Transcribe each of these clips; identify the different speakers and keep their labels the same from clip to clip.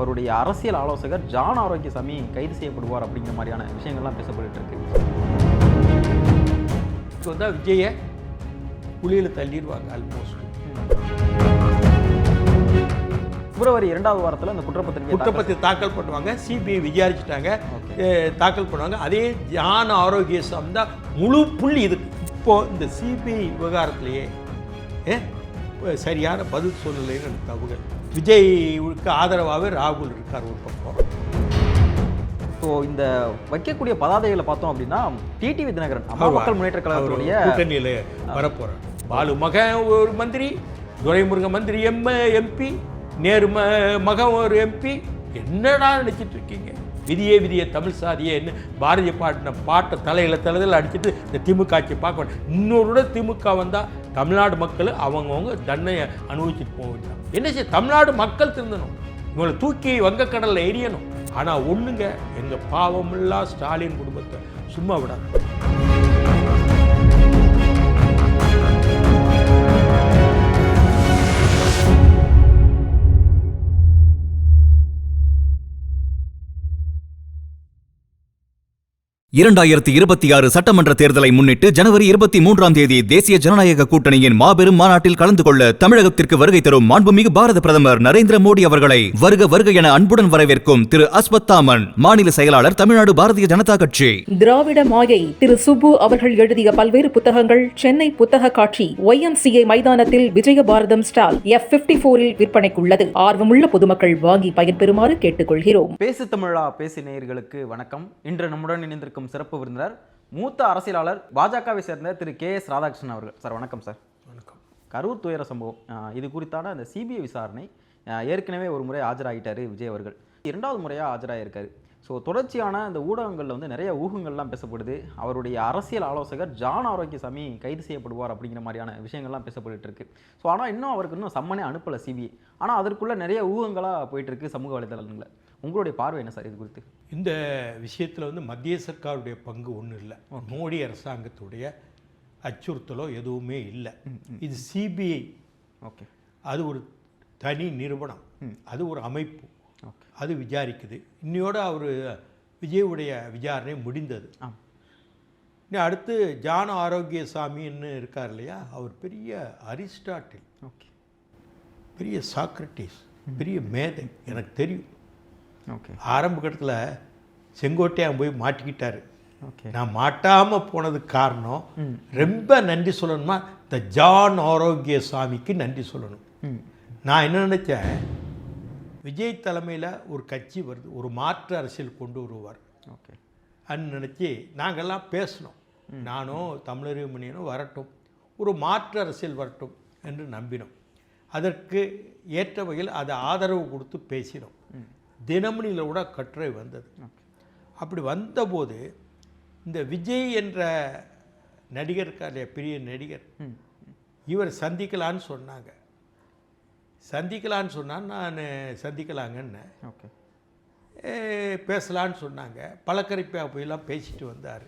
Speaker 1: அவருடைய அரசியல் ஆலோசகர் ஜான் ஆரோக்கியசாமி கைது செய்யப்படுவார் அப்படிங்கிற மாதிரியான விஷயங்கள்லாம் பேசப்பட்டு இருக்கு.
Speaker 2: வந்தால் விஜயை குழியில் தள்ளிடுவாங்க ஆல்மோஸ்ட்
Speaker 1: பிப்ரவரி இரண்டாவது வாரத்தில் இந்த குற்றப்பத்திரிகை
Speaker 2: குற்றப்பத்திரிகை தாக்கல் பண்ணுவாங்க. சிபிஐ விசாரிச்சுட்டாங்க. தாக்கல் பண்ணுவாங்க. அதே ஜான் ஆரோக்கியசாமி தான் முழு புள்ளி இதுக்கு. இப்போ இந்த சிபிஐ விவகாரத்திலேயே சரியான பதில் சொல்லலைன்னு எனக்கு தகவல் விஜய்க்கு ஆதரவாகவே ராகுல் இருக்கார் ஒரு பக்கம்.
Speaker 1: ஸோ இந்த வைக்கக்கூடிய பதாதைகளை பார்த்தோம் அப்படின்னா டிடிவி தினகரன் அம்மா மக்கள் முன்னேற்ற கழகத்துடைய
Speaker 2: கூட்டணியில் வரப்போகிறார் பாலு மகன் ஒரு மந்திரி துரைமுருகன் மந்திரி எம் எம்பி நேரு ம மகன் ஒரு எம்பி என்னடா நினைச்சிட்டு இருக்கீங்க? விதியே விதியே தமிழ் சாதியே என்ன? பாரதிய பாட்டின பாட்டை தலையில தலையில் அடிச்சிட்டு இந்த திமுக ஆட்சி பார்க்க வேண்டாம். இன்னொரு திமுக வந்தால் தமிழ்நாடு மக்கள் அவங்கவுங்க தண்டனையை அனுபவிச்சுட்டு போக என்ன செய்ய தமிழ்நாடு மக்கள் திருந்தணும். இவங்களை தூக்கி வங்கக்கடலில் எரியணும் ஆனால் ஒன்றுங்க எங்கள் பாவமில்லா ஸ்டாலின் குடும்பத்தை சும்மா விடாது
Speaker 3: இரண்டாயிரத்தி இருபத்தி ஆறு சட்டமன்ற தேர்தலை முன்னிட்டு ஜனவரி இருபத்தி மூன்றாம் தேதி தேசிய ஜனநாயக கூட்டணியின் மாபெரும் மாநாட்டில் கலந்து கொள்ள தமிழகத்திற்கு வருகை தரும் மாண்புமிகு பாரத பிரதமர் நரேந்திர மோடி அவர்களை வருக வருக என அன்புடன் வரவேற்கும் திரு அஸ்வத்தாமன் மாநில செயலாளர் தமிழ்நாடு பாரதிய ஜனதா கட்சி.
Speaker 4: திராவிட மாயை திரு சுப்பு அவர்கள் எழுதிய பல்வேறு புத்தகங்கள் சென்னை புத்தக காட்சி ஒய்எம்சிஏ மைதானத்தில் Vijaya Bharatham stall F fifty போரில் விற்பனைக்குள்ளது. ஆர்வமுள்ள பொதுமக்கள் வாங்கி பயன்பெறுமாறு கேட்டுக்கொள்கிறோம்.
Speaker 1: பேசு தமிழா பேசி நேயர்களுக்கு வணக்கம். இன்று நம்முடன் இணைந்திருக்கும் சிறப்பு விருந்தினர் மூத்த அரசியலாளர் பாஜகவை சேர்ந்த திரு கே எஸ் ராதாகிருஷ்ணன் அவர்கள். சார் வணக்கம் சார்.
Speaker 2: வணக்கம்.
Speaker 1: கரூர் துயர சம்பவம் இது குறித்தான அந்த சிபிஐ விசாரணை ஏற்கனவே ஒரு முறை ஆஜராகிட்டாரு விஜய் அவர்கள். இரண்டாவது முறையாக ஆஜராகியிருக்காரு ஸோ தொடர்ச்சியான இந்த ஊடகங்களில் வந்து நிறைய ஊகங்கள்லாம் பேசப்படுது. அவருடைய அரசியல் ஆலோசகர் ஜான் ஆரோக்கியசாமி கைது செய்யப்படுவார் அப்படிங்கிற மாதிரியான விஷயங்கள்லாம் பேசப்பட்டு இருக்கு ஸோ ஆனால் இன்னும் அவருக்கு இன்னும் சம்மனே அனுப்பலை சிபிஐ. ஆனால் அதற்குள்ள நிறைய ஊகங்களாக போயிட்டு இருக்கு சமூக வலைதளங்களில். உங்களுடைய பார்வை என்ன சார் இது குறித்து?
Speaker 2: இந்த விஷயத்தில் வந்து மத்திய சர்க்காருடைய பங்கு ஒன்றும் இல்லை. மோடி அரசாங்கத்துடைய அச்சுறுத்தலோ எதுவுமே இல்லை. இது சிபிஐ.
Speaker 1: ஓகே.
Speaker 2: அது ஒரு தனி நிறுவனம். அது ஒரு அமைப்பு. அது விசாரிக்குது. இன்னையோட அவர் விஜயுடைய விசாரணை முடிந்தது.
Speaker 1: ஆம்.
Speaker 2: இனி அடுத்து ஜான ஆரோக்கியசாமின்னு இருக்கார் இல்லையா? அவர் பெரிய அரிஸ்டாட்டில்.
Speaker 1: ஓகே.
Speaker 2: பெரிய சாக்ரட்டிஸ் பெரிய மேதை எனக்கு தெரியும்.
Speaker 1: ஓகே.
Speaker 2: ஆரம்ப கட்டத்தில் செங்கோட்டையான் போய் மாட்டிக்கிட்டாரு.
Speaker 1: ஓகே.
Speaker 2: நான் மாட்டாமல் போனதுக்கு காரணம் ரொம்ப நன்றி சொல்லணுமா? இந்த ஜான் ஆரோக்கியசாமிக்கு நன்றி சொல்லணும். நான் என்ன நினச்சேன்? விஜய் தலைமையில் ஒரு கட்சி வருது. ஒரு மாற்று அரசியல் கொண்டு வருவார்.
Speaker 1: ஓகே.
Speaker 2: அன்னு நினச்சி நாங்கள்லாம் பேசினோம் நானும் தமிழறிவு மணியனும் வரட்டும். ஒரு மாற்று அரசியல் வரட்டும் என்று நம்பினோம். அதற்கு ஏற்ற வகையில் அதை ஆதரவு கொடுத்து பேசினோம். தினமணியில் கூட கட்டுரை வந்தது. அப்படி வந்தபோது இந்த விஜய் என்ற நடிகர் இருக்கார் பெரிய நடிகர்? இவர் சந்திக்கலான்னு சொன்னாங்க. சந்திக்கலான்னு சொன்னால் நான் சந்திக்கலாங்கன்னு.
Speaker 1: ஓகே.
Speaker 2: பேசலான்னு சொன்னாங்க. பழக்கரைப்பா போயெல்லாம் பேசிட்டு வந்தார்.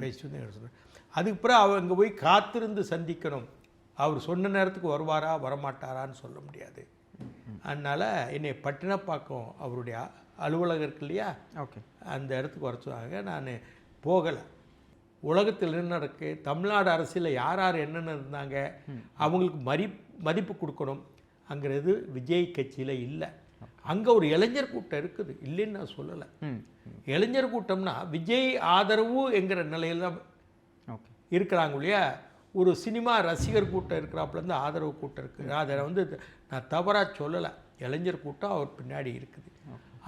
Speaker 2: பேசிட்டு வந்து சொன்னார்? அதுக்கு பிறகு அவர் அங்கே போய் காத்திருந்து சந்திக்கணும். அவர் சொன்ன நேரத்துக்கு வருவாரா வரமாட்டாரான்னு சொல்ல முடியாது. அதனால் என்னை பட்டினப்பாக்கம் அவருடைய அலுவலகம் இருக்கு இல்லையா?
Speaker 1: ஓகே.
Speaker 2: அந்த இடத்துக்கு வர சொன்னாங்க. நான் போகலை. உலகத்தில் என்ன இருக்கு தமிழ்நாடு அரசியலில் யார் யார் என்னென்ன இருந்தாங்க? அவங்களுக்கு மதி மதிப்பு கொடுக்கணும். அங்கிறது விஜய் கட்சியில் இல்லை. அங்கே ஒரு இளைஞர் கூட்டம் இருக்குது. இல்லைன்னு நான் சொல்லலை. இளைஞர் கூட்டம்னா விஜய் ஆதரவு என்கிற நிலையில் தான் இருக்கிறாங்க இல்லையா? ஒரு சினிமா ரசிகர் கூட்டம் இருக்கிறாப்புல இருந்து ஆதரவு கூட்டம் இருக்குது. அதை வந்து நான் தவறாக சொல்லலை. இளைஞர் கூட்டம் அவர் பின்னாடி இருக்குது.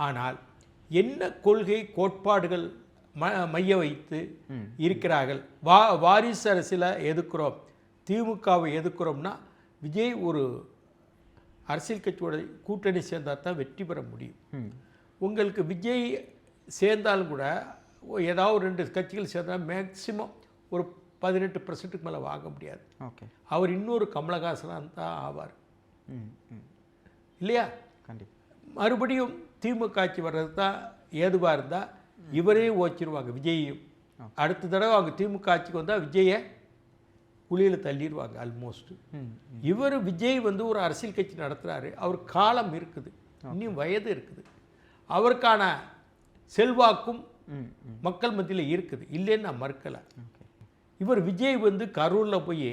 Speaker 2: ஆனால் என்ன கொள்கை கோட்பாடுகள் ம மைய வைத்து இருக்கிறார்கள்? வா வாரிசு அரசியலை எதுக்குறோம்? திமுகவை எதுக்குறோம்னா விஜய் ஒரு அரசியல் கட்சியோட கூட்டணி சேர்ந்தால் தான் வெற்றி பெற முடியும். உங்களுக்கு விஜய் சேர்ந்தாலும் கூட ஏதாவது ரெண்டு கட்சிகள் சேர்ந்தால் மேக்சிமம் ஒரு பதினெட்டு பர்சன்ட்டுக்கு மேலே வாங்க முடியாது.
Speaker 1: ஓகே.
Speaker 2: அவர் இன்னொரு கமலஹாசனாக தான் ஆவார். இல்லையா?
Speaker 1: கண்டிப்பாக
Speaker 2: மறுபடியும் திமுக ஆட்சி வர்றது தான் ஏதுவாக இருந்தால் இவரே ஓச்சிருவாங்க விஜயையும். அடுத்த தடவை அவங்க திமுக ஆட்சிக்கு வந்தால் விஜயை குழியில் தள்ளிடுவாங்க ஆல்மோஸ்ட் இவர் விஜய் வந்து ஒரு அரசியல் கட்சி நடத்துகிறாரு அவர் காலம் இருக்குது. இன்னும் வயது இருக்குது. அவருக்கான செல்வாக்கும் மக்கள் மத்தியில் இருக்குது. இல்லைன்னு நான் மறுக்கலை. இவர் விஜய் வந்து கரூரில் போய்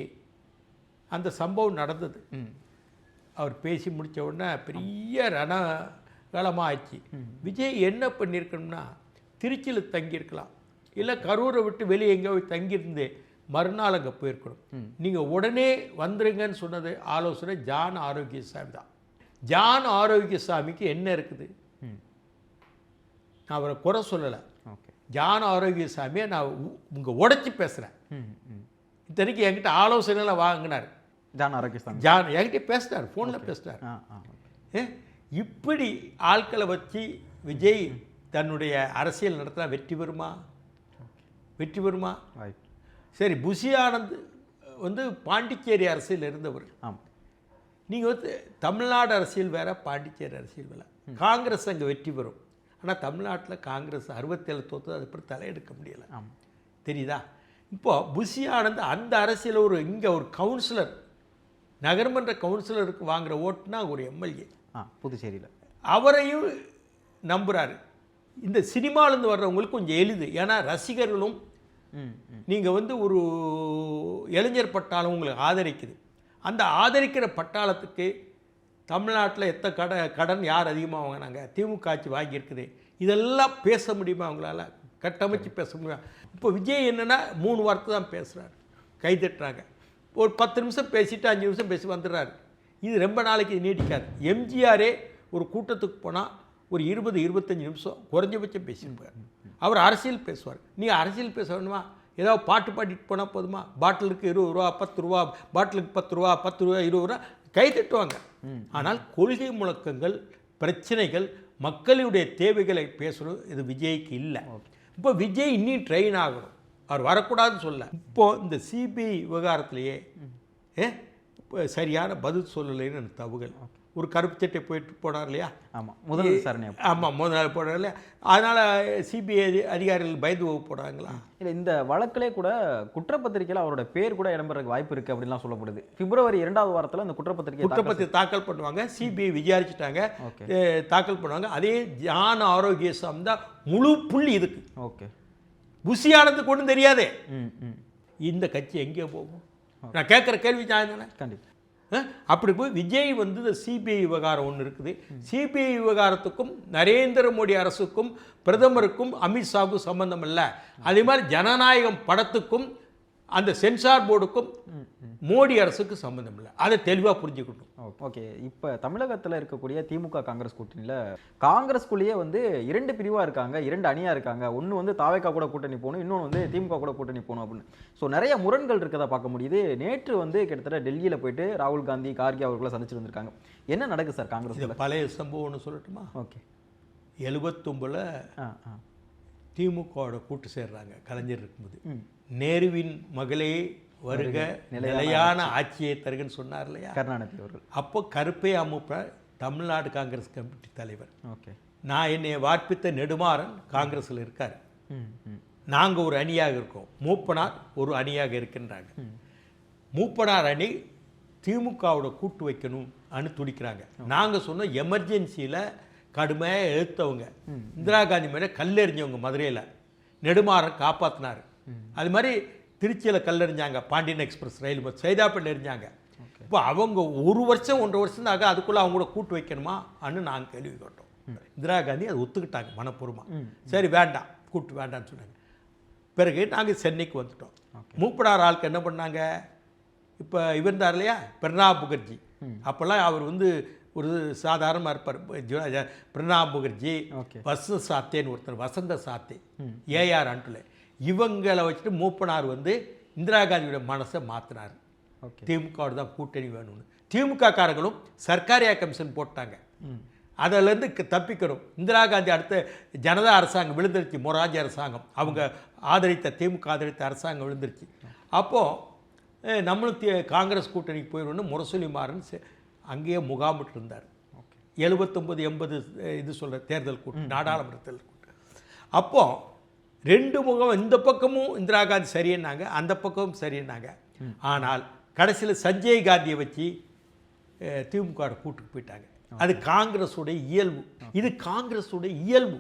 Speaker 2: அந்த சம்பவம் நடந்தது. அவர் பேசி முடித்த உடனே பெரிய ரணகாலமாக ஆச்சு. விஜய் என்ன பண்ணியிருக்கணும்னா திருச்சியில் தங்கியிருக்கலாம். இல்லை கரூரை விட்டு வெளியே எங்கேயோ போய் தங்கியிருந்து மறுநாள் அங்கே போயிருக்கணும். நீங்கள் உடனே வந்துருங்கன்னு சொன்னது ஆலோசனை ஜான் ஆரோக்கியசாமி தான். ஜான் ஆரோக்கியசாமிக்கு என்ன இருக்குது? நான் அவரை குறை சொல்லலை.
Speaker 1: ஓகே.
Speaker 2: ஜான் ஆரோக்கியசாமியை நான் உங்கள் உடச்சி பேசுகிறேன் இத்தனைக்கு என்கிட்ட ஆலோசனைலாம் வாங்கினார்.
Speaker 1: ஜான் ஆரோக்கியசாமி.
Speaker 2: ஜான் என்கிட்ட பேசினார் ஃபோனில் பேசினார். ஏ, இப்படி ஆட்களை வச்சு விஜய் தன்னுடைய அரசியல் நடத்தினா வெற்றி பெறுமா வெற்றி பெறுமா சரி புஷி ஆனந்த் வந்து பாண்டிச்சேரி அரசியல் இருந்தவர்
Speaker 1: ஆமாம்
Speaker 2: நீங்கள் வந்து தமிழ்நாடு அரசியல் வேற பாண்டிச்சேரி அரசியல் வேற. காங்கிரஸ் அங்கே வெற்றி பெறும். ஆனால் தமிழ்நாட்டில் காங்கிரஸ் அறுபத்தேழு தோற்று அது அப்புறம் தலையெடுக்க முடியலை.
Speaker 1: ஆமாம்
Speaker 2: தெரியுதா? இப்போ புஷி ஆனந்த் அந்த அரசியல் ஒரு இங்கே ஒரு கவுன்சிலர் நகர்மன்ற கவுன்சிலருக்கு வாங்குற ஓட்டுனா ஒரு எம்எல்ஏ.
Speaker 1: ஆ புதுச்சேரியில்.
Speaker 2: அவரையும் நம்புகிறாரு இந்த சினிமாலேருந்து வர்றவங்களுக்கு கொஞ்சம் எளிது. ஏன்னா ரசிகர்களும் நீங்கள் வந்து ஒரு இளைஞர் பட்டாளம் உங்களுக்கு ஆதரிக்குது. அந்த ஆதரிக்கிற பட்டாளத்துக்கு தமிழ்நாட்டில் எத்த கட கடன் யார் அதிகமாக வாங்கினாங்க? திமுக ஆட்சி வாங்கியிருக்குது. இதெல்லாம் பேச முடியுமா அவங்களால கட்டமைச்சு பேச முடியுமா? இப்போ விஜய் என்னென்னா மூணு வார்த்தை தான் பேசுகிறாரு கை தட்டுறாங்க ஒரு பத்து நிமிஷம் பேசிட்டு அஞ்சு நிமிஷம் பேசி வந்துடுறாரு. இது ரொம்ப நாளைக்கு இது நீடிக்காது. எம்ஜிஆரே ஒரு கூட்டத்துக்கு போனால் ஒரு இருபது இருபத்தஞ்சி நிமிஷம் குறைஞ்சபட்சம் பேசியிருப்பார். அவர் அரசியல் பேசுவார். நீ அரசியல் பேச வேணுமா ஏதாவது பாட்டு பாடிட்டு போனால் போதுமா? பாட்டிலுக்கு இருபது ரூபா பத்து ரூபா பாட்டிலுக்கு பத்து ரூபா பத்து ரூபா இருபது ரூபா கை தட்டுவாங்க. ஆனால் கொள்கை முழக்கங்கள் பிரச்சனைகள் மக்களுடைய தேவைகளை பேசணும் இது விஜய்க்கு இல்லை. இப்போ விஜய் இன்னும் ட்ரெயின் ஆகணும். அவர் வரக்கூடாதுன்னு சொல்ல. இப்போ இந்த சிபிஐ விவகாரத்திலேயே ஏ இப்போ சரியான பதில் சொல்லலைன்னு எனக்கு தவுகள். ஒரு கருப்பு சட்டை போயிட்டு போனார் இல்லையா?
Speaker 1: ஆமாம் முதல் விசாரணை.
Speaker 2: ஆமாம் முதல் நாள் போனார் இல்லையா? அதனால் சிபிஐ அதிகாரிகள் பயந்து போக போகிறாங்களா
Speaker 1: இல்லை இந்த வழக்கிலே கூட குற்றப்பத்திரிக்கையில் அவரோட பேர் கூட இடம்பெறதுக்கு வாய்ப்பு இருக்குது அப்படின்லாம் சொல்லப்படுது. பிப்ரவரி இரண்டாவது வாரத்தில் அந்த குற்றப்பத்திரிக்கை
Speaker 2: குற்றப்பத்திரிகை தாக்கல் பண்ணுவாங்க சிபிஐ விசாரிச்சுட்டாங்க தாக்கல் பண்ணுவாங்க. அதே ஜான் ஆரோக்கியசாமி தான் முழு புள்ளி இதுக்கு.
Speaker 1: ஓகே.
Speaker 2: புஷியானதுக்கு ஒன்றும் தெரியாதே. இந்த கட்சி எங்கே போகும். நான் கேட்குற கேள்வி நியாயம் தானே
Speaker 1: கண்டிப்பாக
Speaker 2: அப்படி போய் விஜய் வந்து இந்த சிபிஐ விவகாரம் ஒன்று இருக்குது. சிபிஐ விவகாரத்துக்கும் நரேந்திர மோடி அரசுக்கும் பிரதமருக்கும் அமித்ஷாவுக்கும் சம்பந்தம் இல்லை. அதே மாதிரி ஜனநாயகம் படத்துக்கும் அந்த சென்சார் போர்டுக்கும் மோடி அரசுக்கு சம்பந்தம் இல்லை. அதை தெளிவாக புரிஞ்சுக்கணும்.
Speaker 1: ஓகே. இப்போ தமிழகத்தில் இருக்கக்கூடிய திமுக காங்கிரஸ் கூட்டணியில் காங்கிரஸ்குள்ளேயே வந்து இரண்டு பிரிவாக இருக்காங்க இரண்டு அணியாக இருக்காங்க. ஒன்று வந்து தாவேக்கா கூட கூட்டணி போகணும் இன்னொன்று வந்து திமுக கூட கூட்டணி போகணும் அப்படின்னு. ஸோ நிறைய முரண்கள் இருக்கதா பார்க்க முடியுது. நேற்று வந்து கிட்டத்தட்ட டெல்லியில் போயிட்டு ராகுல் காந்தி கார்கே அவர்களை சந்திச்சுட்டு வந்திருக்காங்க. என்ன நடக்குது சார் காங்கிரஸ்
Speaker 2: பழைய சம்பவம்னு சொல்லட்டுமா?
Speaker 1: ஓகே.
Speaker 2: எழுபத்தொம்பில் திமுகவோட கூட்டு சேர்றாங்க கலைஞர் இருக்கும்போது. நேருவின் மகளே வருக நிலையான ஆட்சியை தருகன்னு சொன்னார் இல்லையா
Speaker 1: கருணாநிதி அவர்கள்.
Speaker 2: அப்போ கருப்பை அமுப்ப தமிழ்நாடு காங்கிரஸ் கமிட்டி தலைவர்.
Speaker 1: ஓகே.
Speaker 2: நான் என்னை வார்ப்பித்த நெடுமாறன் காங்கிரஸில் இருக்கார். நாங்கள் ஒரு அணியாக இருக்கோம். மூப்பனார் ஒரு அணியாக இருக்கின்றாங்க. மூப்பனார் அணி திமுகவோட கூட்டு வைக்கணும் அனு துடிக்கிறாங்க. நாங்கள் சொன்னோம் எமர்ஜென்சியில் கடுமையாக எழுத்தவங்க. இந்திரா காந்தி மேலே கல்லெறிஞ்சவங்க மதுரையில். நெடுமாறன் காப்பாற்றினார் அது மாதிரி திருச்சியில் கல்லெறிஞ்சாங்க பாண்டியன் எக்ஸ்பிரஸ் ரயில் பஸ் சைதாப்பேட்டில் எரிஞ்சாங்க இப்போ அவங்க ஒரு வருஷம் ஒன்றரை வருஷம் தான் ஆகும் அதுக்குள்ளே அவங்க கூட கூட்டு வைக்கணுமா அன்னு நாங்கள் கேள்வி கேட்டோம். இந்திரா காந்தி அதை ஒத்துக்கிட்டாங்க மனப்பூர்வமாக சரி வேண்டாம் கூட்டு வேண்டாம்னு சொன்னாங்க. பிறகு நாங்கள் சென்னைக்கு வந்துட்டோம். மூப்பனார் ஆளுக்கு என்ன பண்ணாங்க? இப்போ இவர் இருந்தார் இல்லையா? பிரணாப் முகர்ஜி. அப்போல்லாம் அவர் வந்து ஒரு சாதாரணமாக இருப்பார். பிரணாப் முகர்ஜி. வசந்த சாத்தேன்னு ஒருத்தர் வசந்த சாத்தே. ஏஆர் அன்டுல இவங்களை வச்சுட்டு மூப்பனார் வந்து இந்திரா காந்தியோட மனசை மாற்றினார் திமுகவோட தான் கூட்டணி வேணும்னு. திமுக காரங்களும் சர்க்காரியா கமிஷன் போட்டாங்க. அதிலேருந்து தப்பிக்கணும். இந்திரா காந்தி அடுத்த ஜனதா அரசாங்கம் விழுந்துருச்சு மொராஜி அரசாங்கம். அவங்க ஆதரித்த திமுக ஆதரித்த அரசாங்கம் விழுந்துருச்சு. அப்போது நம்மளும் காங்கிரஸ் கூட்டணிக்கு போயிடணும்னு முரசொலி மாறன் அங்கேயே முகாமிட்டு இருந்தார். எழுபத்தொம்பது எண்பது இது சொல்கிற தேர்தல் கூட்டம் நாடாளுமன்ற தேர்தல் கூட்டம். அப்போ ரெண்டு முகம் இந்த பக்கமும் இந்திரா காந்தி சரின்னாங்க அந்த பக்கமும் சரின்னாங்க. ஆனால் கடைசியில் சஞ்சய் காந்தியை வச்சு திமுக கூட்டுக்கு போயிட்டாங்க. அது காங்கிரஸுடைய இயல்பு. இது காங்கிரஸுடைய இயல்பு.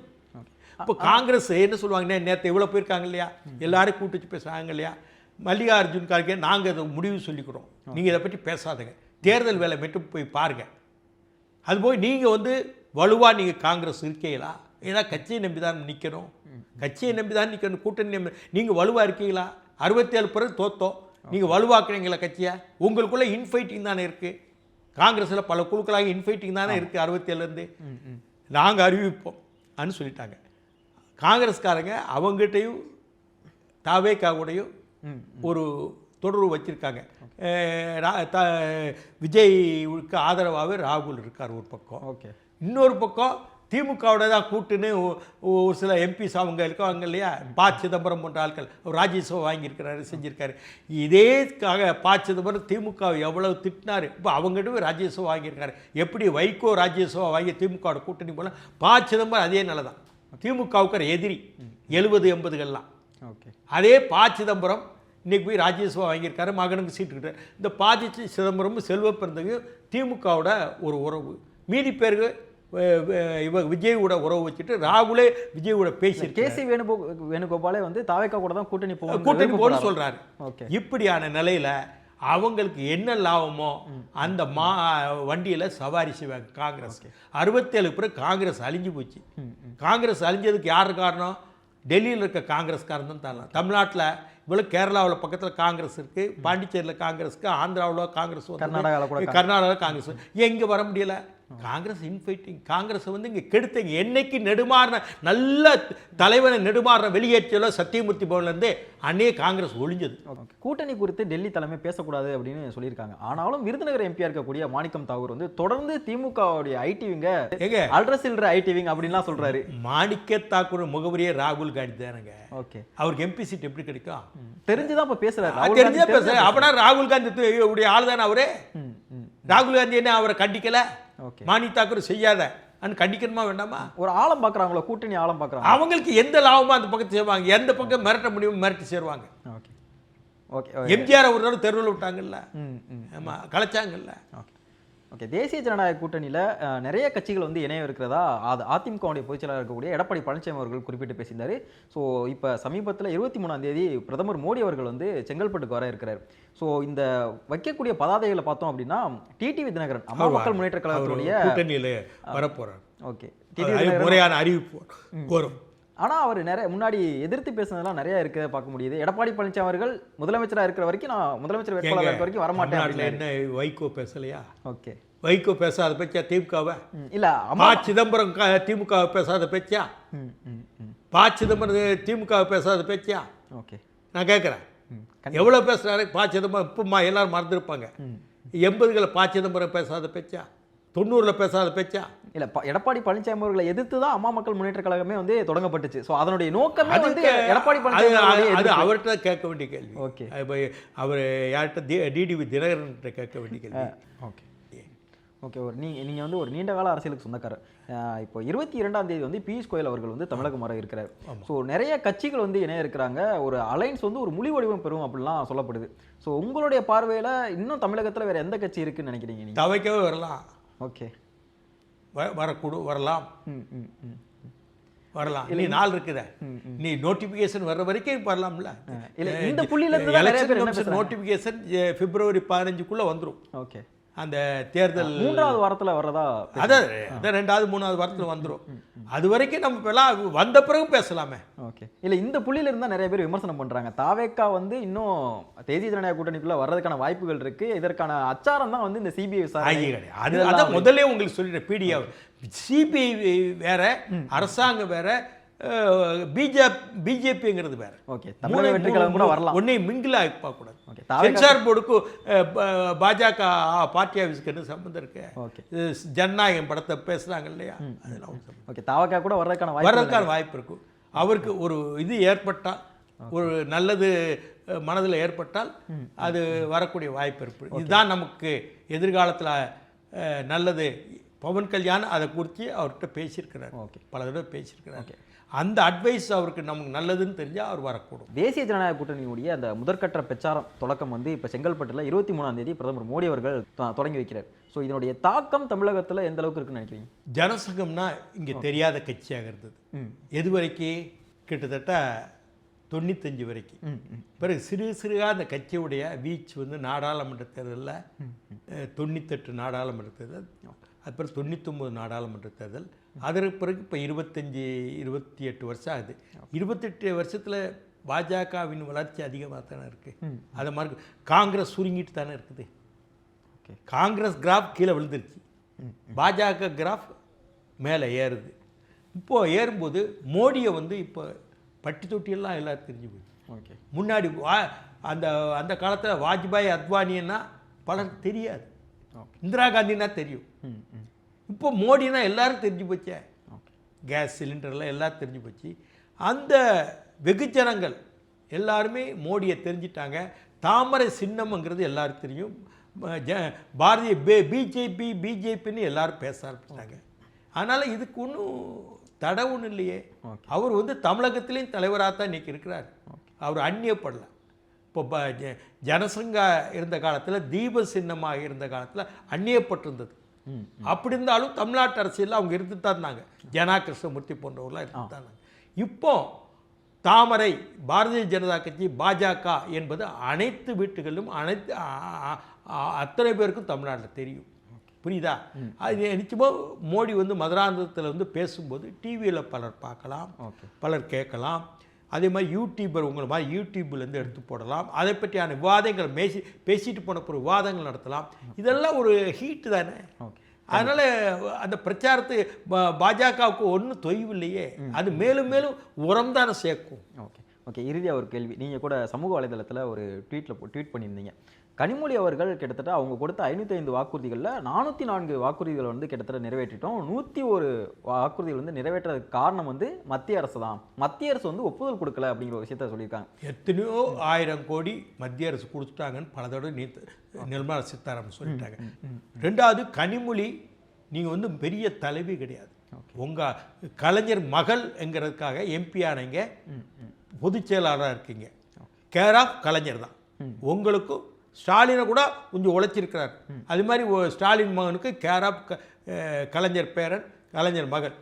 Speaker 2: இப்போ காங்கிரஸ் என்ன சொல்லுவாங்க நேற்று இவ்வளோ போயிருக்காங்க இல்லையா? எல்லாரும் கூட்டு வச்சு பேசுகிறாங்க இல்லையா? மல்லிகார்ஜுன் கார்கே நாங்கள் அதை முடிவு சொல்லிக்கிறோம். நீங்கள் இதை பற்றி பேசாதீங்க. தேர்தல் வேலை மட்டும் போய் பாருங்க. அது போய் நீங்கள் வந்து வலுவாக நீங்கள் காங்கிரஸ் இருக்கீங்களா? ஏன்னா கட்சியை நம்பி தான் நிற்கணும் கட்சியை நம்பி தான் நிற்கணும் கூட்டணி நம்பி நீங்கள் வலுவாக இருக்கீங்களா? அறுபத்தேழு பிறகு தோத்தோம் நீங்கள் வலுவாக்குறீங்களா கட்சியை? உங்களுக்குள்ளே இன்ஃபைட்டிங் தானே இருக்குது காங்கிரஸில் பல குழுக்களாக இன்ஃபைட்டிங் தானே இருக்குது அறுபத்தேழுலேருந்து நாங்கள் அறிவிப்போம் அன்னு சொல்லிட்டாங்க. காங்கிரஸ்காரங்க அவங்ககிட்டையும் தாவேக்காவுடையும் ஒரு தொடர்பு வச்சுருக்காங்க. விஜய்க்கு ஆதரவாகவே ராகுல் இருக்கார் ஒரு பக்கம்.
Speaker 1: ஓகே.
Speaker 2: இன்னொரு பக்கம் திமுகவோட தான் கூட்டுன்னு ஒரு சில எம்பிஸ் அவங்க இருக்காங்க இல்லையா? ப சிதம்பரம் போன்ற ஆட்கள். ராஜ்யசபா வாங்கியிருக்கிறாரு செஞ்சிருக்காரு. இதேக்காக ப சிதம்பரம் திமுக எவ்வளவு திட்டினாரு? இப்போ அவங்ககிட்ட ராஜ்யசபா வாங்கியிருக்காரு. எப்படி வைகோ ராஜ்யசபா வாங்கி திமுகவோட கூட்டணி போல ப சிதம்பரம் அதே நல்லதான் திமுகவுக்கு எதிரி. எழுபது எண்பதுகள்லாம்.
Speaker 1: ஓகே.
Speaker 2: அதே ப சிதம்பரம் இன்னைக்கு போய் ராஜ்யசபா வாங்கியிருக்காரு மகனுக்கு சீட்டு கிட்டார் இந்த ப சி- சிதம்பரமும் செல்வ பிறந்தகையும் திமுகவோட ஒரு உறவு. மீதி பேருக்கு இவ விஜயோட உறவு வச்சுட்டு ராகுலே விஜயோட பேசியிருக்காரு
Speaker 1: கேசி வேணுகோ வேணுகோபாலே வந்து தாவேக்கா கூட தான் கூட்டணி போகணும்னு
Speaker 2: கூட்டணி. சொல்றாரு.
Speaker 1: ஓகே.
Speaker 2: இப்படியான நிலையில அவங்களுக்கு என்ன லாபமோ அந்த மா வண்டியில சவாரி செய்வாங்க காங்கிரஸ். அறுபத்தேழு பிறகு காங்கிரஸ் அழிஞ்சு போச்சு. காங்கிரஸ் அழிஞ்சதுக்கு யார் காரணம்? டெல்லியில் இருக்க காங்கிரஸ்காரன் தான் தரலாம். தமிழ்நாட்டில் இவ்வளோ கேரளாவில் பக்கத்தில் காங்கிரஸ் இருக்கு. பாண்டிச்சேரியில் காங்கிரஸ்க்கு ஆந்திராவில் காங்கிரஸ்
Speaker 1: கூட
Speaker 2: கர்நாடகாவில் காங்கிரஸ். ஏன் இங்கே வர முடியல? காங்கிரஸ் இன்ஃபைட்டிங் காங்கிரஸ் வந்து இங்கே கெடுத்தீங்க என்னைக்கு நெடுமாறின நல்ல தலைவனை நெடுமாறின வெளியேற்றலோ சத்தியமூர்த்தி பவன்லேருந்து அன்னையே காங்கிரஸ் ஒழிஞ்சது.
Speaker 1: கூட்டணி குறித்து டெல்லி தலைமை பேசக்கூடாது அப்படின்னு சொல்லியிருக்காங்க. ஆனாலும் விருதுநகர் எம்பியா இருக்கக்கூடிய மாணிக்கம் தாகூர் வந்து தொடர்ந்து திமுகவுடைய ஐடிவிங்க
Speaker 2: ஏங்க?
Speaker 1: அல்ட்ரசில்ற ஐடிவிங் அப்படின்லாம் சொல்றாரு.
Speaker 2: மாணிக்க தாக்கூர் முகவரியே ராகுல் காந்தி தானுங்க.
Speaker 1: ஓகே.
Speaker 2: அவருக்கு எம்பி சீட் எப்படி கிடைக்கும்?
Speaker 1: தெரிஞ்சுதான் இப்ப பேசுறாரு.
Speaker 2: அது
Speaker 1: ராகுல்
Speaker 2: தெரிஞ்சே
Speaker 1: காந்தி
Speaker 2: பேசுறேன் அப்படின்னா ராகுல் காந்தி உடைய ஆள் தானே அவரே. ராகுல் காந்தி என்ன அவரை கண்டிக்கல?
Speaker 1: ஓகே
Speaker 2: மாணி தாக்கூர் செய்யாத. அன்னு கண்டிக்கணுமா வேண்டாமா?
Speaker 1: ஒரு ஆழம் பாக்குறாங்களோ கூட்டணி ஆழம் பாக்குறாங்க
Speaker 2: அவங்களுக்கு எந்த லாபமோ அந்த பக்கத்து செய்வாங்க எந்த பக்கம் மிரட்ட முடியுமோ மிரட்டி சேருவாங்க.
Speaker 1: Okay okay.
Speaker 2: எம்ஜிஆர் ஒரு தடவை தெருவில் விட்டாங்கல்ல.
Speaker 1: ம் ம்.
Speaker 2: ஆமா கலைச்சாங்கல்ல.
Speaker 1: ஓகே ஓகே தேசிய ஜனநாயக கூட்டணியில் நிறைய கட்சிகள் வந்து இணைய இருக்கிறதா? அது அதிமுகவுடைய பொதுச்செயலாளர் இருக்கக்கூடிய எடப்பாடி பழனிசாமி அவர்கள் குறிப்பிட்டு பேசியிருந்தாரு. ஸோ இப்போ சமீபத்தில் இருபத்தி மூணாம் தேதி பிரதமர் மோடி அவர்கள் வந்து செங்கல்பட்டுக்கு வர இருக்கிறார். ஸோ இந்த வைக்கக்கூடிய பதாதைகளை பார்த்தோம் அப்படின்னா டிடிவி தினகரன் அம்மா மக்கள் முன்னேற்ற கழகத்துடைய
Speaker 2: கூட்டணியில் வரப்போறார்
Speaker 1: ஓகே
Speaker 2: முறையான அறிவிப்பு வரும்
Speaker 1: ஆனால் அவர் நிறைய முன்னாடி எதிர்த்து பேசுனதெல்லாம் நிறைய இருக்க பார்க்க முடியுது. எடப்பாடி பழனிசாமி அவர்கள் முதலமைச்சராக இருக்கிற வரைக்கும் நான் முதலமைச்சர் வேட்பாளராக இருக்க வரைக்கும் வரமாட்டேன்
Speaker 2: என்ன வைகோ பேசலையா?
Speaker 1: ஓகே.
Speaker 2: வைகோ பேசாத பேச்சா திமுகவை?
Speaker 1: இல்ல அம்மா
Speaker 2: சிதம்பரம் திமுக பேசாத பேச்சா? பா சிதம்பரம் திமுக பேசாத பேச்சா?
Speaker 1: ஓகே.
Speaker 2: நான் கேட்குறேன். எவ்வளோ பேசுறாரு? பா சிதம்பரம் இப்போம்மா எல்லாரும் மறந்துருப்பாங்க. எண்பதுகளில் பா சிதம்பரம் பேசாத பேச்சா? தொண்ணூறில் பேசாத பேச்சா?
Speaker 1: இல்ல எடப்பாடி பழனிசாமி அவர்களை எதிர்த்து தான் அம்மா மக்கள் முன்னேற்ற கழகமே வந்து தொடங்கப்பட்டுச்சு. சோ அதனுடைய நோக்கமே வந்து எடப்பாடி பழனிசாமி
Speaker 2: அது-. அவர்கிட்ட கேட்க வேண்டிய கேள்வி.
Speaker 1: ஓகே.
Speaker 2: அவர் யார்கிட்ட டிடிவி தினகரன்கிட்ட கேட்க வேண்டிய கேள்வி.
Speaker 1: ஓகே. ஓகே ஒரு நீங்க நீங்க வந்து ஒரு நீண்ட கால அரசியலுக்கு சொந்தக்காரர். இப்போ இருபத்தி இரண்டாம் தேதி வந்து பியூஷ் கோயல் அவர்கள் வந்து தமிழகம் வர இருக்கிறார். ஸோ நிறைய கட்சிகள் வந்து இணைய இருக்கிறாங்க. ஒரு அலைன்ஸ் வந்து ஒரு முழு வடிவம் பெறும் அப்படிலாம் சொல்லப்படுது. ஸோ உங்களுடைய பார்வையில இன்னும் தமிழகத்துல வேற எந்த கட்சி இருக்குன்னு நினைக்கிறீங்க நீங்க?
Speaker 2: தவைக்கவே வரலாம்.
Speaker 1: ஓகே.
Speaker 2: வ- வரக்கூடு வரலாம். வரலாம். இனி நாள் இருக்குதே. நீ நோட்டிஃபிகேஷன் வர்ற வரைக்கும் வரலாம்ல.
Speaker 1: இல்ல, இந்த புள்ளியில?
Speaker 2: நோட்டிஃபிகேஷன் பிப்ரவரி பதினஞ்சுக்குள்ள வந்துரும்.
Speaker 1: ஓகே.
Speaker 2: அந்த தேர்தல்
Speaker 1: மூன்றாவது வாரத்துல வர்றதா
Speaker 2: அதான் அதான் ரெண்டாவது மூணாவது வாரத்தில் வந்துரும். அது வரைக்கும் நம்ம இப்பெல்லாம் வந்த பிறகு பேசலாமே.
Speaker 1: ஓகே. இல்ல இந்த புள்ளியில இருந்தா நிறைய பேர் விமர்சனம் பண்றாங்க. தாவேக்கா வந்து இன்னும் தேசிய ஜனநாயக கூட்டணிக்குள்ள வர்றதுக்கான வாய்ப்புகள் இருக்கு. இதற்கான அச்சாரம் தான் வந்து இந்த சிபிஐ விசாரணை
Speaker 2: அது அதான் முதல்ல உங்களுக்கு சொல்லிடுறேன் பிடிஆ சிபிஐ வேற அரசாங்கம் வேற பிஜேபி பிஜேபிங்கிறது வேற.
Speaker 1: ஓகே தமிழக வெற்றி கழகம் கூட வரலாம்.
Speaker 2: ஒன்னே மிங்கில் பார்க்கக்கூடாது
Speaker 1: ஓகே
Speaker 2: சென்சார் போர்டுக்கும் அஹ், ப- பாஜக பார்ட்டி ஆஃபீஸ்க்கு என்ன சம்மந்தம் இருக்கு?
Speaker 1: ஓகே.
Speaker 2: இது ஜனநாயகம் படத்தை பேசுறாங்க இல்லையா? அதெல்லாம்.
Speaker 1: ஓகே தாவேக்கா கூட வர்றதுக்கான வாய்ப்பு
Speaker 2: வர்றதுக்கான வாய்ப்பு இருக்கும் அவருக்கு ஒரு இது ஏற்பட்டால் ஒரு நல்லது மனதில் ஏற்பட்டால் அது வரக்கூடிய வாய்ப்பு இருக்கு. இதுதான் நமக்கு எதிர்காலத்தில் நல்லது. பவன் கல்யாண் அதை குறித்து அவர்கிட்ட பேசியிருக்கிறார்.
Speaker 1: ஓகே.
Speaker 2: பல தடவை பேசியிருக்கிறார்.
Speaker 1: ஓகே.
Speaker 2: அந்த அட்வைஸ் அவருக்கு நமக்கு நல்லதுன்னு தெரிஞ்சால் அவர் வரக்கூடும்.
Speaker 1: தேசிய ஜனநாயக கூட்டணியுடைய அந்த முதற்கட்ட பிரச்சாரம் தொடக்கம் வந்து இப்போ செங்கல்பட்டுல இருபத்தி மூணாம் தேதி பிரதமர் மோடி அவர்கள் தொடங்கி வைக்கிறார். ஸோ இதனுடைய தாக்கம் தமிழகத்துல எந்த அளவுக்கு இருக்குன்னு நினைக்கிறீங்க?
Speaker 2: ஜனசங்கம்னா இங்கே தெரியாத கட்சியாக இருந்தது. எது வரைக்கும் கிட்டத்தட்ட தொண்ணூத்தஞ்சு வரைக்கும் பிறகு சிறு சிறுகாக அந்த கட்சியுடைய வீச்சு வந்து நாடாளுமன்ற தேர்தலில் தொண்ணூத்தெட்டு நாடாளுமன்ற தேர்தல் அப்புறம் தொண்ணூத்தொம்பது நாடாளுமன்ற தேர்தல் அதற்கு பிறகு இப்போ இருபத்தஞ்சி இருபத்தி எட்டு வருஷம் ஆகுது. இருபத்தெட்டு வருஷத்தில் பாஜகவின் வளர்ச்சி அதிகமாக தானே இருக்குது அது மாதிரி காங்கிரஸ் சுருங்கிட்டு தானே இருக்குது.
Speaker 1: ஓகே.
Speaker 2: காங்கிரஸ் கிராஃப் கீழே விழுந்துருச்சு. பாஜக கிராஃப் மேலே ஏறுது. இப்போது ஏறும்போது மோடியை வந்து இப்போ பட்டி தொட்டியெல்லாம் எல்லாரும் தெரிஞ்சு போச்சு
Speaker 1: ஓகே.
Speaker 2: முன்னாடி வா அந்த அந்த காலத்தில் வாஜ்பாய் அத்வானின்னா பலருக்கு தெரியாது. இந்திரா காந்தினா தெரியும். இப்போ மோடினா எல்லாரும் தெரிஞ்சு போச்சே. கேஸ் சிலிண்டர்லாம் எல்லாம் தெரிஞ்சு போச்சு. அந்த வெகுஜனங்கள் எல்லாருமே மோடியை தெரிஞ்சிட்டாங்க. தாமரை சின்னம்ங்கிறது எல்லாருக்கும் தெரியும். ஜ- பாரதிய பே பிஜேபி பிஜேபின்னு எல்லாரும் பேச ஆரம்பிச்சிட்டாங்க. அதனால் இதுக்கு ஒன்றும் தடை ஒன்றும் இல்லையே. அவர் வந்து தமிழகத்திலையும் தலைவராக தான் இன்னைக்கு இருக்கிறார். அவர் அந்நியப்படல. இப்போ ஜனசங்கா இருந்த காலத்தில் தீப சின்னமாக இருந்த காலத்தில் அந்நியப்பட்டிருந்தது. அப்படி இருந்தாலும் தமிழ்நாட்டு அரசியலில் அவங்க இருந்துட்டு தான் இருந்தாங்க. ஜனா கிருஷ்ணமூர்த்தி போன்றவர்களாம் இருந்துட்டு தான் இருந்தாங்க. இப்போ தாமரை பாரதிய ஜனதா கட்சி பாஜக என்பது அனைத்து வீட்டுகளிலும் அனைத்து அத்தனை பேருக்கும் தமிழ்நாட்டில் தெரியும். புரியுதா? அது நிச்சயமா மோடி வந்து மதுராந்தகத்தில் வந்து பேசும்போது டிவியில் பலர் பார்க்கலாம் பலர் கேட்கலாம். அதே மாதிரி யூடியூபர் உங்களை மாதிரி யூடியூப்லேருந்து எடுத்து போடலாம். அதை பற்றியான விவாதங்கள் பேசி பேசிட்டு போன ஒரு விவாதங்கள் நடத்தலாம். இதெல்லாம் ஒரு ஹீட்டு தானே. அதனால் அந்த பிரச்சாரத்து பா- பாஜகவுக்கு ஒன்றும் தொய்வு இல்லையே. அது மேலும் மேலும் உரம் தானே சேர்க்கும்.
Speaker 1: ஓகே. ஓகே இறுதியாக ஒரு கேள்வி. நீங்கள் கூட சமூக வலைதளத்தில் ஒரு ட்வீட்டில் ட்வீட் பண்ணியிருந்தீங்க. கனிமொழி அவர்கள் கிட்டத்தட்ட அவங்க கொடுத்த ஐநூற்றி ஐந்து வாக்குறுதிகளில் நானூற்றி நான்கு வாக்குறுதிகள் வந்து கிட்டத்தட்ட நிறைவேற்றிட்டோம். நூற்றி ஒரு வாக்குறுதிகள் வந்து நிறைவேற்றதுக்கு காரணம் வந்து மத்திய அரசு தான். மத்திய அரசு வந்து ஒப்புதல் கொடுக்கல அப்படிங்கிற ஒரு விஷயத்த சொல்லியிருக்காங்க.
Speaker 2: எத்தனையோ ஆயிரம் கோடி மத்திய அரசு கொடுத்துட்டாங்கன்னு பல தடவை நிர்மலா சீதாராமன் சொல்லிட்டாங்க. ரெண்டாவது கனிமொழி நீங்கள் வந்து பெரிய தலைவி கிடையாது. உங்கள் கலைஞர் மகள் என்கிறதுக்காக எம்பி ஆனீங்க. பொதுச் செயலாளராக இருக்கீங்க. கேர் ஆஃப் கலைஞர் தான். உங்களுக்கும் ஸ்டாலினை கூட கொஞ்சம் உழைச்சிருக்கிறார். அது மாதிரி ஸ்டாலின் மகனுக்கு கேர் ஆஃப் கலைஞர் பேரன் கலைஞர் மகள்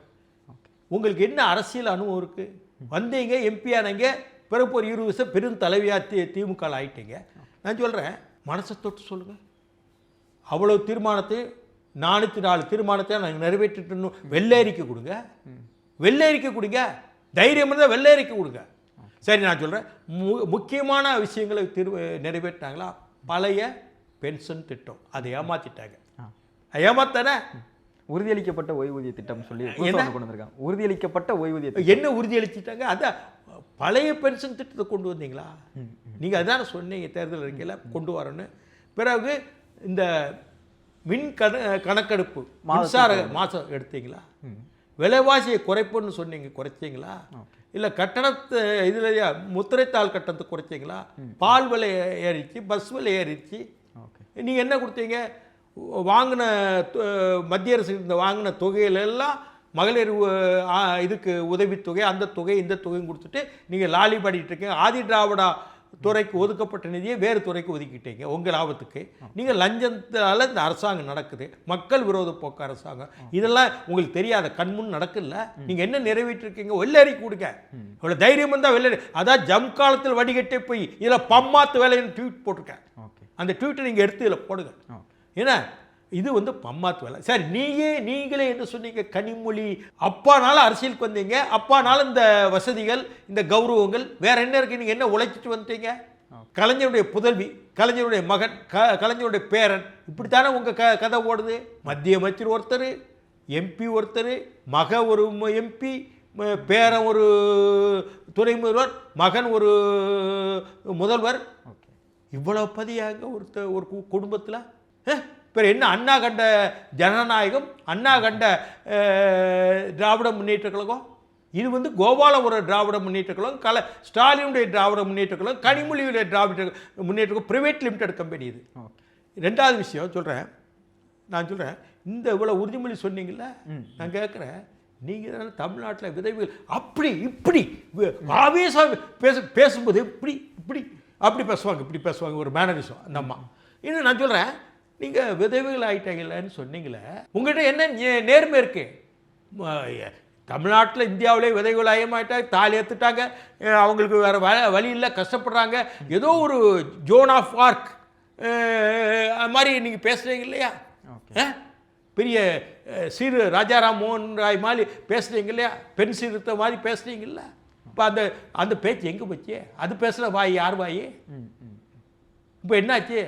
Speaker 2: உங்களுக்கு என்ன அரசியல் அனுபவம் இருக்குது வந்தீங்க எம்பி ஆனீங்க பிறகு ஒரு இருபது வருஷம் பெரும் தலைவியாக தி திமுக ஆயிட்டீங்க. நான் சொல்கிறேன் மனசை தொட்டு சொல்லுங்கள் அவ்வளோ தீர்மானத்தை நானூற்றி நாலு தீர்மானத்தை நாங்கள் நிறைவேற்றிட்டு வெள்ளை அறிக்கை கொடுங்க. வெள்ளை அறிக்கை கொடுங்க. தைரியம் இருந்தால் வெள்ளை அறிக்கை கொடுங்க. சரி நான் சொல்கிறேன் மு முக்கியமான விஷயங்களை திரு நிறைவேற்றினாங்களா? பழைய பென்ஷன் திட்டம். அதை ஏமாத்திட்டாங்க. ஏமாத்தானே?
Speaker 1: உறுதியளிக்கப்பட்ட ஓய்வூதிய திட்டம் சொல்லி
Speaker 2: என்ன?
Speaker 1: கொண்டு வந்திருக்காங்க உறுதியளிக்கப்பட்ட ஓய்வூதிய
Speaker 2: என்ன உறுதியளிச்சிட்டாங்க? அதான் பழைய பென்ஷன் திட்டத்தை கொண்டு வந்தீங்களா? நீங்கள் அதான சொன்னீங்க தேர்தல் அறிக்கையில் கொண்டு வரணும் பிறகு இந்த மின் கண கணக்கெடுப்பு மின்சார மாதம் எடுத்தீங்களா? விலைவாசியை குறைப்புன்னு சொன்னீங்க குறைச்சிங்களா? இல்லை கட்டணத்தை இதில் முத்திரைத்தாள் கட்டணத்தை குறைச்சிங்களா? பால் விலை ஏறிச்சு பஸ் விலை ஏறிச்சு நீங்கள் என்ன கொடுத்தீங்க? வாங்கின மத்திய அரசு இந்த வாங்கின தொகையில எல்லாம் மகளிர் இதுக்கு உதவித்தொகை அந்த தொகை இந்த தொகையும் கொடுத்துட்டு நீங்கள் லாலி பாடிட்டு இருக்கீங்க. ஆதி திராவிடா துறைக்கு ஒதுக்கப்பட்ட நிதியை வேறு துறைக்கு ஒதுக்கிட்டீங்க. உங்கள் லாபத்துக்கு நீங்கள் லஞ்சத்தால் இந்த அரசாங்கம் நடக்குது. மக்கள் விரோத போக்கு அரசாங்கம். இதெல்லாம் உங்களுக்கு தெரியாத கண்முன் நடக்கல நீங்கள் என்ன நிறைவேற்றிருக்கீங்க? வெள்ளரி கொடுங்க. இவ்வளோ தைரியம் இருந்தால் வெள்ளரி. அதான் ஜம் காலத்தில் வடிகட்டே போய் இதில் பம்மாத்து வேலைன்னு ட்வீட் போட்டிருக்கேன். அந்த ட்வீட்டை நீங்கள் எடுத்து இதில் போடுங்க. ஏன்னா இது வந்து பம்மாத்து வேலை. சரி நீயே நீங்களே என்ன சொன்னீங்க? கனிமொழி. அப்பானால அரசியலுக்கு வந்தீங்க. அப்பானால இந்த வசதிகள் இந்த கௌரவங்கள் வேற என்ன இருக்கு? நீங்கள் என்ன உழைச்சிட்டு வந்துட்டீங்க? கலைஞருடைய புதல்வி கலைஞருடைய மகன் க கலைஞருடைய பேரன். இப்படித்தானே உங்கள் க கதை ஓடுது? மத்திய அமைச்சர் ஒருத்தர் எம்பி ஒருத்தர் மக ஒரு எம்பி பேரன் ஒரு துணை முதல்வர் மகன் ஒரு முதல்வர். இவ்வளோ பதியாங்க ஒருத்த ஒரு குடும்பத்தில்? இப்போ என்ன? அண்ணா கண்ட ஜனநாயகம் அண்ணா கண்ட திராவிட முன்னேற்ற கழகம்? இது வந்து கோபாலபுர திராவிட முன்னேற்ற கழகம் கல ஸ்டாலினுடைய Dravida Munnetra Kazhagam கனிமொழியுடைய Dravida Munnetra private limited company இது. ரெண்டாவது விஷயம் சொல்கிறேன் நான் சொல்கிறேன் இந்த இவ்வளோ உறுதிமொழி சொன்னீங்கல்ல? நான் கேட்குறேன் நீங்கள் தானே தமிழ்நாட்டில் விதவைகள் அப்படி இப்படி ஆவேசம் பேச பேசும்போது இப்படி இப்படி அப்படி பேசுவாங்க இப்படி பேசுவாங்க ஒரு மேனரிசம் அந்த அம்மா. இன்னும் நான் சொல்கிறேன் நீங்கள் விதவைகள் ஆயிட்டாங்கல்லன்னு சொன்னீங்களே உங்கள்கிட்ட என்ன நேர்மை இருக்கு? தமிழ்நாட்டில் இந்தியாவிலே விதைகள் ஆயமாயிட்டாங்க தாலி ஏற்றுட்டாங்க அவங்களுக்கு வேறு வ வழி இல்லை கஷ்டப்படுறாங்க. ஏதோ ஒரு ஜோன் ஆஃப் ஆர்க் அது மாதிரி நீங்கள் பேசுகிறீங்க இல்லையா? பெரிய சீரு ராஜாராம் மோகன் ராய் மாதிரி பேசுகிறீங்க இல்லையா? பெண் சீர்திருத்த மாதிரி பேசுகிறீங்கல்ல இப்போ அந்த அந்த பேச்சு எங்கே போச்சு? அது பேசுகிற வாய் யார் வாய்? இப்போ என்னாச்சு?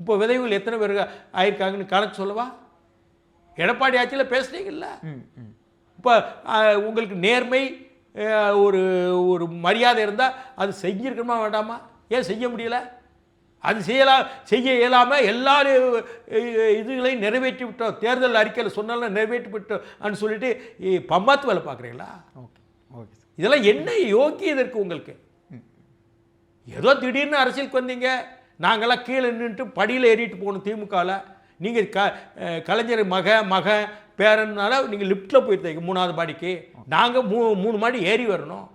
Speaker 2: இப்போ விதைவுகள் எத்தனை பேர் ஆயிருக்காங்கன்னு கணக்கு சொல்லவா? எடப்பாடி ஆட்சியில் பேசுனீங்கல்ல? இப்போ உங்களுக்கு நேர்மை ஒரு ஒரு மரியாதை இருந்தால் அது செஞ்சிருக்கணுமா வேண்டாமா? ஏன் செய்ய முடியல? அது செய்யலாம் செய்ய இயலாமல் எல்லா இதுகளையும் நிறைவேற்றி விட்டோம். தேர்தல் அறிக்கையில் சொன்னாலும் நிறைவேற்றி விட்டோம்னு சொல்லிட்டு பம்மாத்து வேலை பார்க்குறீங்களா?
Speaker 1: ஓகே ஓகே
Speaker 2: இதெல்லாம் என்ன யோக்கியது இருக்கு உங்களுக்கு? ஏதோ திடீர்னு அரசியலுக்கு வந்தீங்க. நாங்களாம் கீழே நின்றுட்டு படியில் ஏறிட்டு போகணும் திமுகவில் நீங்கள் க கலைஞர் மக மக பேரன்னால நீங்கள் லிஃப்ட்டில் போயிருந்தீங்க மூணாவது மாடிக்கு நாங்கள் மூ மூணு மாடி ஏறி வரணும்.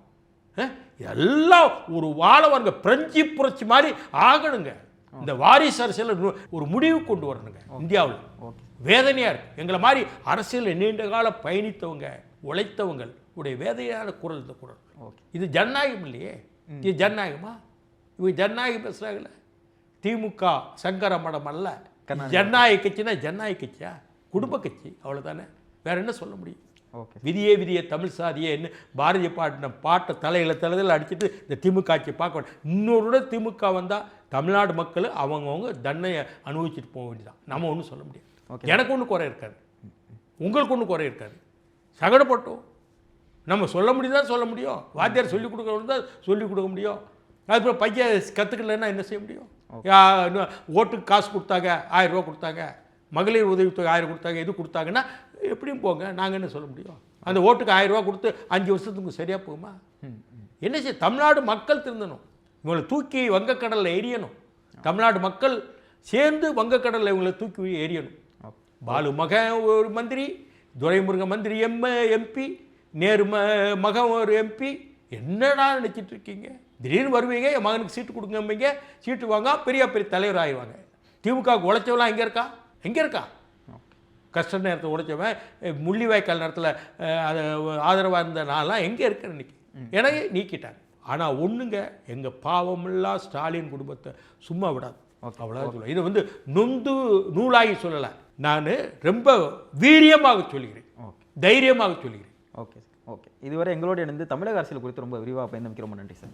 Speaker 2: எல்லாம் ஒரு வாழ வருங்க பிரெஞ்சு புரட்சி மாதிரி ஆகணுங்க. இந்த வாரிசு அரசியல் ஒரு முடிவு கொண்டு வரணுங்க. இந்தியாவில். வேதனையாக இருக்கு. எங்களை மாதிரி அரசியல் நீண்ட காலம் பயணித்தவங்க உழைத்தவங்க உடைய வேதனையான குரல் இந்த குரல். இது ஜனநாயகம் இல்லையே? இது ஜனநாயகமா? இவங்க ஜனநாயகம் பேசுகிறாங்களே திமுக சங்கர மடம் அல்ல. ஜனநாயக கட்சினா ஜனநாயக கட்சியா? குடும்ப கட்சி அவ்வளோதானே வேற என்ன சொல்ல முடியும்?
Speaker 1: ஓகே.
Speaker 2: விதியே விதியே தமிழ் சாதியே என்ன? பாரதிய பாட்டின பாட்டை தலையில தலையில் அடிச்சிட்டு இந்த திமுக ஆட்சியை பார்க்க வேண்டாம் இன்னொரு திமுக வந்தால் தமிழ்நாடு மக்கள் அவங்கவுங்க தண்டனையை அனுபவிச்சுட்டு போக வேண்டியதான் நம்ம ஒன்றும் சொல்ல முடியாது. எனக்கு ஒன்றும் குறை இருக்காது. உங்களுக்கு ஒன்றும் குறை இருக்காது. சகடப்பட்டோம். நம்ம சொல்ல முடியுதா? சொல்ல முடியும். வாத்தியார் சொல்லிக் கொடுக்க தான் சொல்லிக் கொடுக்க முடியும். அதுக்கப்புறம் பையன் கற்றுக்கலன்னா என்ன செய்ய முடியும்? ஓட்டுக்கு காசு கொடுத்தாங்க ஆயிரம் ரூபா கொடுத்தாங்க மகளிர் உதவித்தொகை ஆயிரம் கொடுத்தாங்க இது கொடுத்தாங்கன்னா எப்படியும் போங்க நாங்கள் என்ன சொல்ல முடியும்? அந்த ஓட்டுக்கு ஆயிரம் ரூபா கொடுத்து அஞ்சு வருஷத்துக்கு சரியாக போகுமா? என்ன செய்ய தமிழ்நாடு மக்கள் திருந்தணும். இவங்களை தூக்கி வங்கக்கடலில் எரியணும் தமிழ்நாடு மக்கள் சேர்ந்து வங்கக்கடலில் இவங்களை தூக்கி எரியணும் பாலு மகன் ஒரு மந்திரி துரைமுருக மந்திரி எம் எம்பி நேரு மகன் ஒரு எம்பி என்னடா நினைச்சிட்டு இருக்கீங்க? திடீர்னு வருவீங்க என் மகனுக்கு சீட்டு கொடுங்கம்பீங்க சீட்டு வாங்க பெரிய பெரிய தலைவர் ஆயிடுவாங்க திமுகவுக்கு உழைச்சவெல்லாம் எங்கே இருக்கா? எங்கே இருக்கா? கஷ்ட நேரத்தை உடைச்சவன் அஹ், முள்ளிவாய்க்கால் நேரத்தில் அது ஆதரவாக இருந்த நான்லாம் எங்கே இருக்கேன் இன்னைக்கு? எனக்கு நீக்கிட்டாங்க ஆனால் ஒன்றுங்க எங்கள் பாவமெல்லாம் ஸ்டாலின் குடும்பத்தை சும்மா விடாது. அவ்வளோ சொல்லுவேன். இது வந்து நொந்து நூலாகி சொல்லலை. நான் ரொம்ப வீரியமாக சொல்லுகிறேன் தைரியமாக சொல்லுகிறேன்
Speaker 1: ஓகே சார் ஓகே. இதுவரை எங்களோட இணைந்து தமிழக அரசியல் குறித்து ரொம்ப விரிவாக பயந்து ரொம்ப நன்றி சார்.